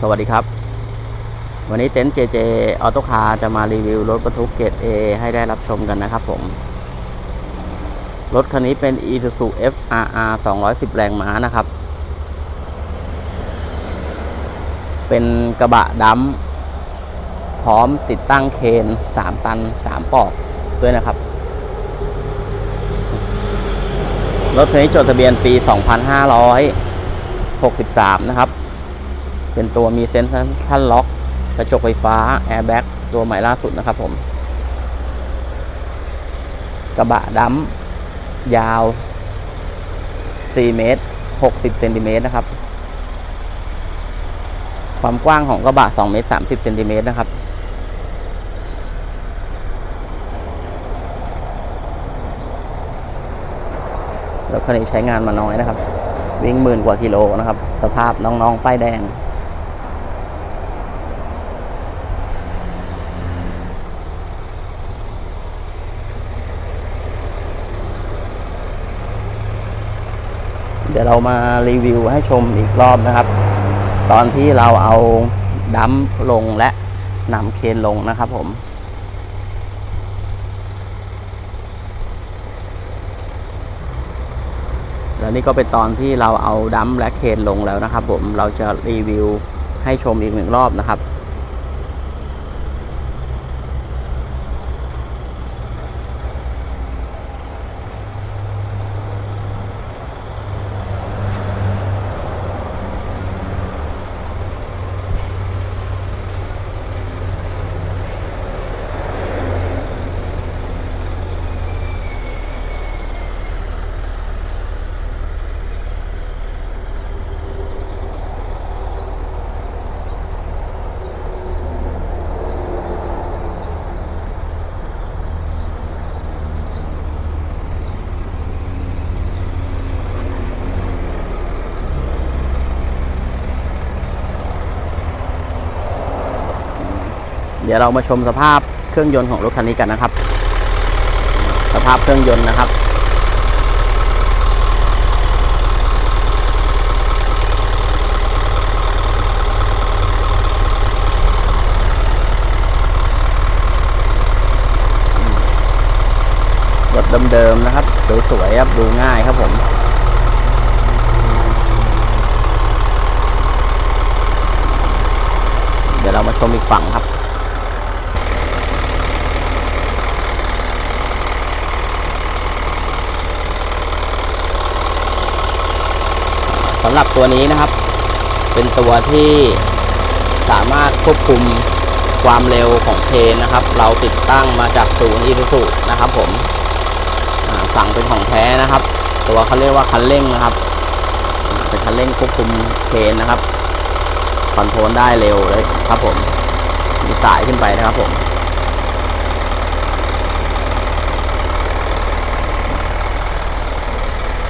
สวัสดีครับ วันนี้เต็นท์ JJ ออโตคาร์จะมารีวิวรถบรรทุกเกรด A ให้ได้รับชมกันนะครับผม รถคันนี้เป็น Isuzu FRR 210 แรงม้านะครับ เป็นกระบะดัมพร้อมติดตั้งเคน 3 ตัน 3 ปอกด้วยนะครับ รถคันนี้จดทะเบียนปี 2563 นะครับ เป็นตัวมีเซ็นทรัลล็อกกระจกไฟฟ้าแอร์แบ็กตัวใหม่ล่าสุดนะครับผมกระบะดัมยาว 4 เมตร 60 เซนติเมตรนะครับ ความกว้างของกระบะ 2 เมตร 30 เซนติเมตรนะครับ รถคันนี้ใช้งานมาน้อยนะครับ วิ่งหมื่นกว่ากิโลนะครับ สภาพน้องๆ ป้ายแดง ดี๋ยวเรามารีวิวให้ชมอีกรอบนะครับ ตอนที่เราเอาดัมลงและนำเคนลงนะครับผมแล้วนี่ก็เป็นตอนที่เราเอาดัมและเคนลงแล้วนะครับผมเราจะรีวิวให้ชมอีกหนึ่งรอบนะครับ เดี๋ยวเรามาชมสภาพเครื่องยนต์ของรถคันนี้กันนะครับ สภาพเครื่องยนต์นะครับรถเดิมๆนะครับสวยๆครับดูง่ายครับผมเดี๋ยวเรามาชมอีกฝั่งครับ สำหรับตัวนี้นะครับ เป็นตัวที่สามารถควบคุมความเร็วของเพลนนะครับ เราติดตั้งมาจากศูนย์อี u ูนะครับ ผมสั่งเป็นของแท้นะครับ ตัวเขาเรียกว่าคันเร่งนะครับ เป็นคันเร่งควบคุมเพลนนะครับคอนโทรลได้เร็วเลยครับ ผมมีสายขึ้นไปนะครับผม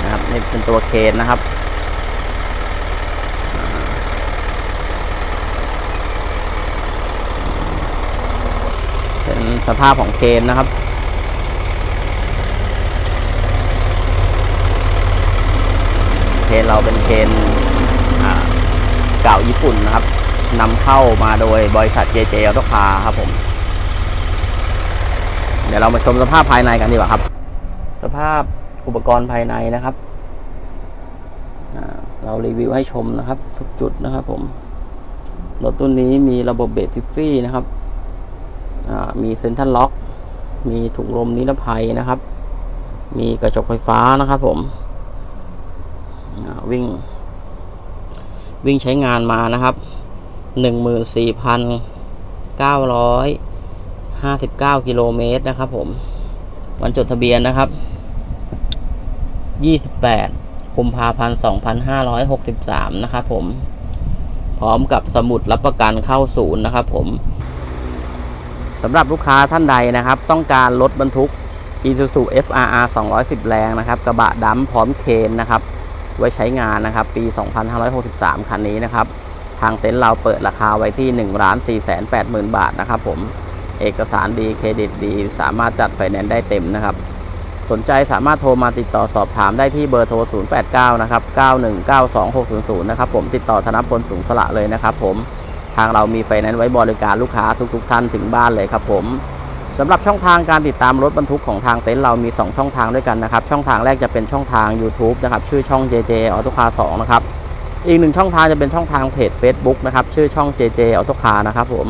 นะครับนี่เป็นตัวเคนนะครับเป็น สภาพของเคนนะครับ เคนเราเป็นเคนเก่าญี่ปุ่นนะครับนำเข้ามาโดยบริษัท JJ Auto Car ครับผม เดี๋ยวเรามาชมสภาพภายในกันดีกว่าครับ สภาพอุปกรณ์ภายในนะครับ เรารีวิวให้ชมนะครับ ทุกจุดนะครับผม รถตัวนี้มีระบบเบรกทิฟฟี่นะครับ มีเซ็นทรัลล็อก มีถุงลมนิรภัยนะครับ มีกระจกไฟฟ้านะครับผมวิ่ง วิ่งใช้งานมานะครับหนึ่งหมื่นสี่พันเก้าร้อยห้าสิบเก้ากิโลเมตรนะครับผม วันจดทะเบียนนะครับยี่สิบแปดกุมภาพันธ์สองพันห้าร้อยหกสิบสามนะครับผม พร้อมกับสมุดรับประกันเข้าศูนย์นะครับผม สำหรับลูกค้าท่านใดนะครับ ต้องการรถบรรทุก Isuzu FRR 210 แรงนะครับ กระบะดำพร้อมเคนนะครับ ไว้ใช้งานนะครับ ปี 2563 คันนี้นะครับ ทางเต็นท์เราเปิดราคาไว้ที่ 1 4 8 0 0 0 0 บาทนะครับผม เอกสารดีเครดิตดี สามารถจัดไฟแนนซ์ได้เต็มนะครับ สนใจสามารถโทรมาติดต่อสอบถามได้ที่เบอร์โทร 089 นะครับ 9192600 นะครับผม ติดต่อธนพลสูงสละเลยนะครับผม ทางเรามีไฟแนนซ์ไว้บริการลูกค้าทุก ๆ ท่านถึงบ้านเลยครับผมสำหรับช่องทางการติดตามรถบรรทุกของทางเต็นท์เรามี 2 ช่องทางด้วยกันนะครับ ช่องทางแรกจะเป็นช่องทาง YouTube นะครับ ชื่อช่อง JJ Auto Car 2นะครับ อีกหนึ่งช่องทางจะเป็นช่องทางเพจ Facebook นะครับ ชื่อช่อง JJ Auto Car นะครับผม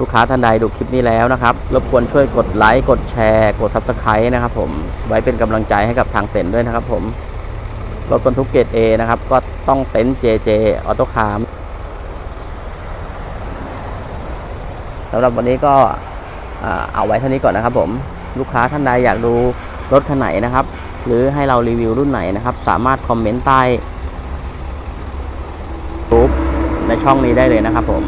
ลูกค้าท่านใดดูคลิปนี้แล้วนะครับ รบกวนช่วยกดไลค์ กดแชร์ กด Subscribe นะครับผม ไว้เป็นกำลังใจให้กับทางเต็นท์ด้วยนะครับผม รถบรรทุกเกรด A นะครับ ก็ต้องเต็นท์ JJ Auto Car สำหรับวันนี้ก็เอาไว้เท่านี้ก่อนนะครับผมลูกค้าท่านใดอยากดูรถคันไหนนะครับ หรือให้เรารีวิวรุ่นไหนนะครับ สามารถคอมเมนต์ใต้รูปในช่องนี้ได้เลยนะครับผม